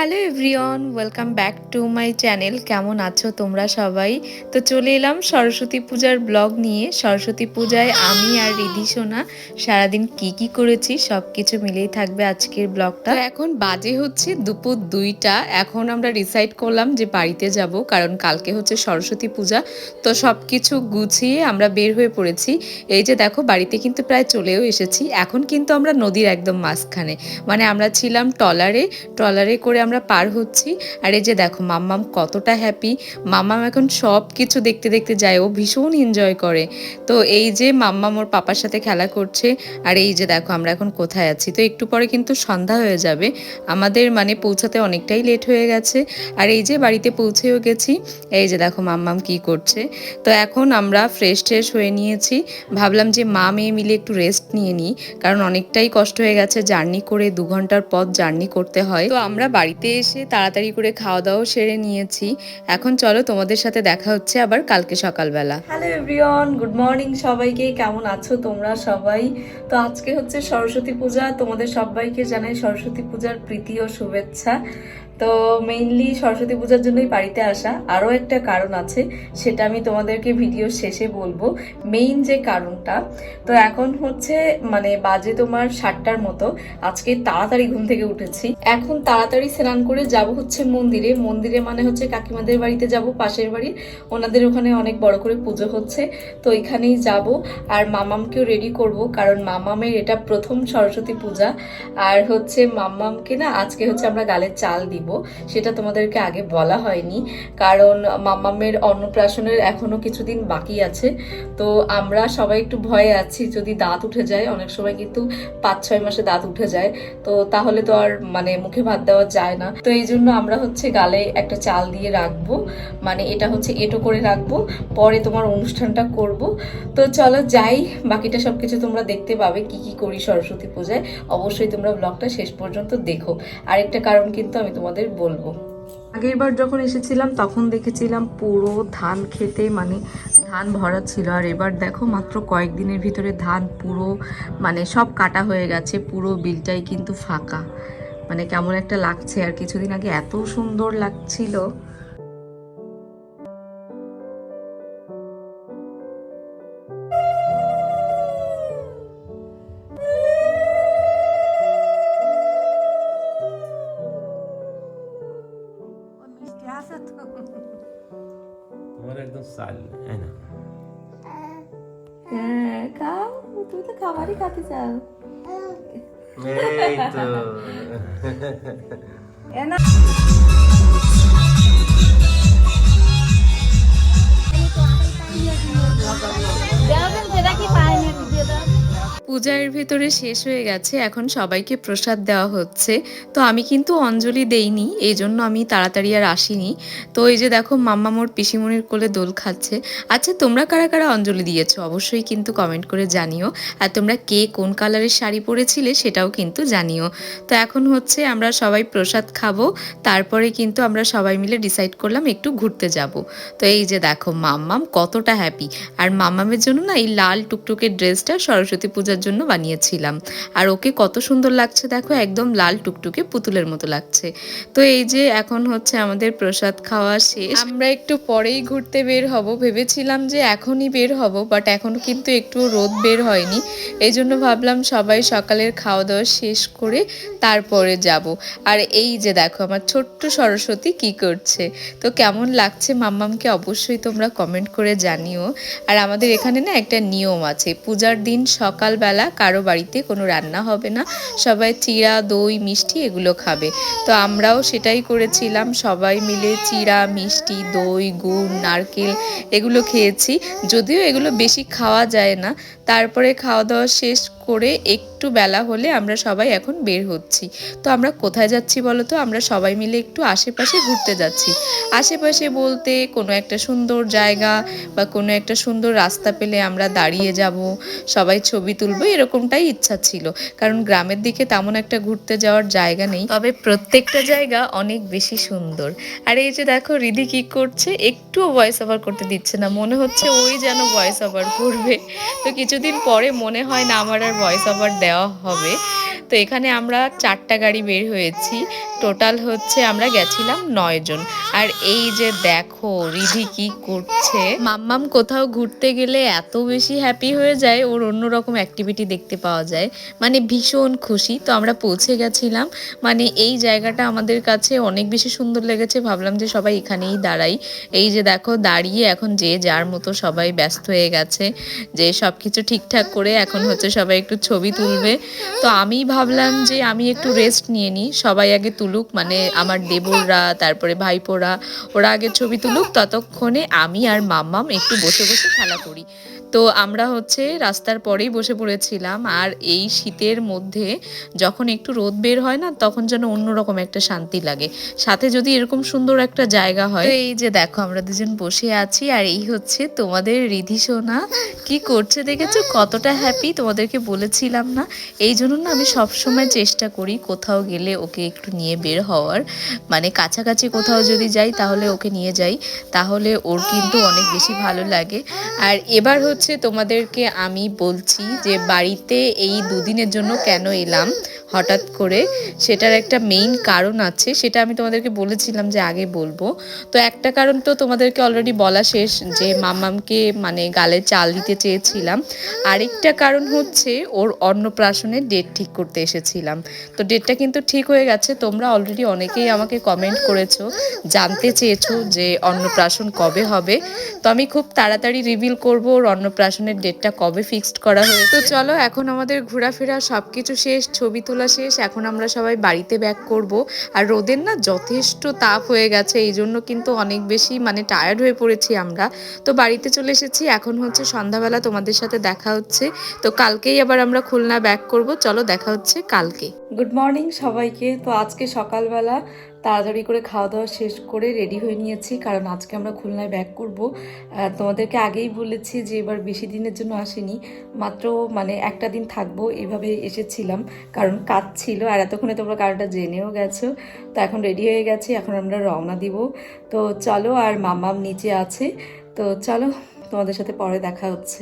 Hello everyone, welcome back to my channel. কেমন আছো তোমরা সবাই? তো চলে এলাম সরস্বতী পূজার ব্লগ নিয়ে। সরস্বতী পূজায় আমি আর রিধি সোনা সারাদিন কি কি করেছি সব কিছু মিলেই থাকবে আজকের ব্লগটা। এখন বাজে হচ্ছে দুপুর দুইটা। এখন আমরা ডিসাইড করলাম যে বাড়িতে যাব, কারণ কালকে হচ্ছে সরস্বতী পূজা। তো সব কিছু গুছিয়ে আমরা বের হয়ে পড়েছি। এই যে দেখো, বাড়িতে কিন্তু প্রায় চলেও এসেছি। এখন কিন্তু আমরা নদীর একদম মাঝখানে। মানে আমরা ছিলাম ট্রলারে। ট্রলারে করে আমরা পার হচ্ছি। আর এই যে দেখো, মাম্মাম কতটা হ্যাপি মাম্মাম এখন সব কিছু দেখতে দেখতে যায়, ও ভীষণ এনজয় করে। তো এই যে মাম্মাম ওর পাপার সাথে খেলা করছে, আর এই যে দেখো, আমরা এখন কোথায় আছি? তো একটু পরে কিন্তু সন্ধ্যা হয়ে যাবে। আমাদের মানে পৌঁছাতে অনেকটাই লেট হয়ে গেছে। আর এই যে বাড়িতে পৌঁছেও গেছি। এই যে দেখো, মাম্মাম কি করছে। তো এখন আমরা ফ্রেশ ট্রেশ হয়ে নিয়েছি। ভাবলাম যে মা মেয়ে মিলে একটু রেস্ট নিয়ে নিই। কারণ অনেকটাই কষ্ট হয়ে গেছে জার্নি করে, দু ঘণ্টার পথ জার্নি করতে হয়। তো আমরা বাড়িতে এসে তাড়াতাড়ি করে খাওয়া দাওয়া সেরে নিয়েছি। এখন চলো তোমাদের সাথে দেখা হচ্ছে আবার কালকে সকালবেলা। হ্যালো এভরিওয়ান গুড মর্নিং সবাইকে, কেমন আছো তোমরা সবাই? তো আজকে হচ্ছে সরস্বতী পূজা, তোমাদের সবাইকে জানাই সরস্বতী পূজার প্রীতি ও শুভেচ্ছা। তো মেইনলি সরস্বতী পূজার জন্যই বাড়িতে আসা। আরও একটা কারণ আছে, সেটা আমি তোমাদেরকে ভিডিও শেষে বলব। মেইন যে কারণটা, তো এখন হচ্ছে মানে বাজে তোমার সাতটার মতো। আজকে তাড়াতাড়ি ঘুম থেকে উঠেছি। এখন তাড়াতাড়ি স্নান করে যাব হচ্ছে মন্দিরে। মন্দিরে মানে হচ্ছে কাকিমাদের বাড়িতে যাব, পাশের বাড়ি। ওনাদের ওখানে অনেক বড় করে পুজো হচ্ছে, তো এখানেই যাব। আর মামামকেও রেডি করব, কারণ মামামের এটা প্রথম সরস্বতী পূজা। আর হচ্ছে মামামকে না, আজকে হচ্ছে আমরা গালের চাল দিব। সেটা তোমাদেরকে আগে বলা হয়নি। কারণ মাম্মামের অন্নপ্রাশনের এখনও কিছুদিন বাকি আছে। তো আমরা সবাই একটু ভয়ে আছি যদি দাঁত উঠে যায়। অনেক সময় কিন্তু পাঁচ, ছয় মাসে দাঁত উঠে যায়। তো তাহলে তো আর মানে মুখে ভাত দেওয়া যায় না। তো এই জন্য আমরা হচ্ছে গালে একটা চাল দিয়ে রাখব। মানে এটা হচ্ছে এটো করে রাখব। পরে তোমার অনুষ্ঠানটা করব। তো চলো যাই। বাকিটা সবকিছু তোমরা দেখতে পাবে কি কি করি সরস্বতী পূজায়। অবশ্যই তোমরা ব্লগটা শেষ পর্যন্ত দেখো। আরেকটা কারণ কিন্তু আমি তোমাদের বলব। আগের বার যখন এসেছিলাম, তখন দেখেছিলাম পুরো ধান খেতে মানে ধান ভরা ছিল। আর এবার দেখো মাত্র কয়েকদিনের ভিতরে ধান পুরো মানে সব কাটা হয়ে গেছে, পুরো বিলটাই কিন্তু ফাঁকা। মানে কেমন একটা লাগছে। আর কিছুদিন আগে এত সুন্দর লাগছিল একদম চাল তাই না? হ্যাঁ খাও তুমি তো খাবারই খাতে চাও। এই তো এ না। দেওয়া যেটা কি দিয়ে দাও পূজার ভেতরে শেষ হয়ে গেছে, এখন সবাইকে প্রসাদ দেওয়া হচ্ছে। তো আমি কিন্তু অঞ্জলি দেইনি এই জন্য আমি তাড়াতাড়ি আর আসিনি। তো এই যে দেখো, মাম্মা মোর পিসিমণির কোলে দোল খাচ্ছে। আচ্ছা তোমরা কারা কারা অঞ্জলি দিয়েছ? অবশ্যই কিন্তু কমেন্ট করে জানিও। আর তোমরা কে কোন কালারের শাড়ি পরেছিলে সেটাও কিন্তু জানিও। তো এখন হচ্ছে আমরা সবাই প্রসাদ খাব, তারপরে কিন্তু আমরা সবাই মিলে ডিসাইড করলাম একটু ঘুরতে যাব। তো এই যে দেখো, মাম্মাম কতটা হ্যাপি আর মাম্মামের জন্য না এই লাল টুকটুকের ড্রেসটা সরস্বতী পূজার জন্য বানিয়েছিলাম। আর ওকে কত সুন্দর লাগছে দেখো, একদম লাল টুকটুকে পুতুলের মতো লাগছে। তো এই যে এখন হচ্ছে আমাদের প্রসাদ খাওয়া শেষ। আমরা একটু পরেই ঘুরতে বের হব। ভেবেছিলাম যে এখনই বের হব বাট এখন কিন্তু একটু রোদ বের হয়নি। এই জন্য ভাবলাম সবাই সকালের খাওয়া দাওয়া শেষ করে তারপরে যাব। আর এই যে দেখো, আমার ছোট্ট সরস্বতী কি করছে। তো কেমন লাগছে মাম্মামকে অবশ্যই তোমরা কমেন্ট করে জানিও। আর আমাদের এখানে না একটা নিয়ম আছে, পূজার দিন সকালবেলা কারও বাড়িতে কোনো রান্না হবে না। সবাই চিড়া, দই, মিষ্টি এগুলো খাবে। তো আমরাও সেটাই করেছিলাম। সবাই মিলে চিড়া, মিষ্টি, দই, গুড়, নারকেল এগুলো খেয়েছি। যদিও এগুলো বেশি খাওয়া যায় না। তারপরে খাওয়া দাওয়া শেষ করে একটু বেলা হলে আমরা সবাই এখন বের হচ্ছি। তো আমরা কোথায় যাচ্ছি বলো তো? আমরা সবাই মিলে একটু আশেপাশে ঘুরতে যাচ্ছি। আশেপাশে বলতে কোনো একটা সুন্দর জায়গা বা কোনো একটা সুন্দর রাস্তা পেলে আমরা দাঁড়িয়ে যাব। সবাই ছবি তুলবো এরকমটাই ইচ্ছা ছিল। কারণ গ্রামের দিকে তেমন একটা ঘুরতে যাওয়ার জায়গা নেই, তবে প্রত্যেকটা জায়গা অনেক বেশি সুন্দর। আর এই যে দেখো রিধি কি করছে, একটুও ভয়েস ওভার করতে দিচ্ছে না, মনে হচ্ছে ওই যেন ভয়েস ওভার করবে। তো কিছুদিন পরে মনে হয় না আমার আর ভয়েস ওভার দেওয়া হবে। তো এখানে আমরা চারটা গাড়ি বের হয়েছি টোটাল হচ্ছে আমরা গেছিলাম নয় জন আর এই যে দেখো, রিধি কি করছে? মাম্মাম কোথাও ঘুরতে গেলে এত বেশি হ্যাপি হয়ে যায়, ওর অন্যরকম অ্যাক্টিভিটি দেখতে পাওয়া যায়। মানে ভীষণ খুশি। তো আমরা পৌঁছে গেছিলাম। মানে এই জায়গাটা আমাদের কাছে অনেক বেশি সুন্দর লেগেছে। ভাবলাম যে সবাই এখানেই দাঁড়াই। এই যে দেখো, দাঁড়িয়ে এখন যে যার মতো সবাই ব্যস্ত হয়ে গেছে, যে সব কিছু ঠিকঠাক করে এখন হচ্ছে সবাই একটু ছবি তুলবে। তো আমি ভাবলাম যে আমি একটু রেস্ট নিয়ে নিই। সবাই আগে তুলুক মানে আমার দেবররা, তারপরে ভাইপোরা ওরা আগে ছবি তুলুক ততক্ষণে আমি আর মাম্মাম একটু বসে বসে খেলা করি। তো আমরা হচ্ছে রাস্তার পরেই বসে পড়েছিলাম আর এই শীতের মধ্যে যখন একটু রোদ বের হয় না, তখন যেন অন্যরকম একটা শান্তি লাগে। সাথে যদি এরকম সুন্দর একটা জায়গা হয়। এই যে দেখো, আমরা দুজন বসে আছি আর এই হচ্ছে তোমাদের রিধি সোনা। কি করছে দেখেছ? কতটা হ্যাপি তোমাদেরকে বলেছিলাম না? এই জন্য না আমি সবসময় চেষ্টা করি কোথাও গেলে ওকে একটু নিয়ে বের হওয়ার। মানে কাছাকাছি কোথাও যদি যাই তাহলে ওকে নিয়ে যাই। তাহলে ওর কিন্তু অনেক বেশি ভালো লাগে। আর এবার হচ্ছে তোমাদেরকে আমি বলছি যে বাড়িতে এই দুদিনের জন্য কেন এলাম? হঠাৎ করে সেটার একটা মেইন কারণ আছে, সেটা আমি তোমাদেরকে বলেছিলাম যে আগে বলব। তো একটা কারণ তো তোমাদেরকে অলরেডি বলা শেষ, যে মামামকে মানে গালে চাল দিতে চেয়েছিলাম। আরেকটা কারণ হচ্ছে ওর অন্নপ্রাশনের ডেট ঠিক করতে এসেছিলাম। তো ডেটটা কিন্তু ঠিক হয়ে গেছে, তোমরা অলরেডি অনেকেই আমাকে কমেন্ট করেছ, জানতে চেয়েছো যে অন্নপ্রাশন কবে হবে। তো আমি খুব তাড়াতাড়ি রিভিল করব ওর অন্নপ্রাশনের ডেটটা কবে ফিক্সড করা হয়েছে। তো চলো, এখন আমাদের ঘোরাফেরা সব কিছু শেষ, ছবি তোলা শেষ, এখন আমরা সবাই বাড়িতে ব্যাক করব। আর রোদের না যথেষ্ট তাপ হয়ে গেছে, এই জন্য কিন্তু অনেক বেশি মানে টায়ার্ড হয়ে পড়েছি আমরা। তো বাড়িতে চলে এসেছি, এখন হচ্ছে সন্ধ্যাবেলা তোমাদের সাথে দেখা হচ্ছে। তো কালকেই আবার আমরা খুলনা ব্যাক করব, চলো দেখা হচ্ছে কালকে। গুড মর্নিং সবাইকে, তো আজকে সকালবেলা তাড়াতাড়ি করে খাওয়া দাওয়া শেষ করে রেডি হয়ে নিয়েছি। কারণ আজকে আমরা খুলনায় ব্যাক করব। তোমাদেরকে আগেই বলেছি যে এবার বেশি দিনের জন্য আসেনি। মাত্র মানে একটা দিন থাকব এভাবে এসেছিলাম। কারণ কাজ ছিল আর এতক্ষণে তোমরা কারণটা জেনেও গেছো। তো এখন রেডি হয়ে গেছি। এখন আমরা রওনা দিব। তো চলো আর মামাম নিচে আছে। তো চলো, তোমাদের সাথে পরে দেখা হচ্ছে।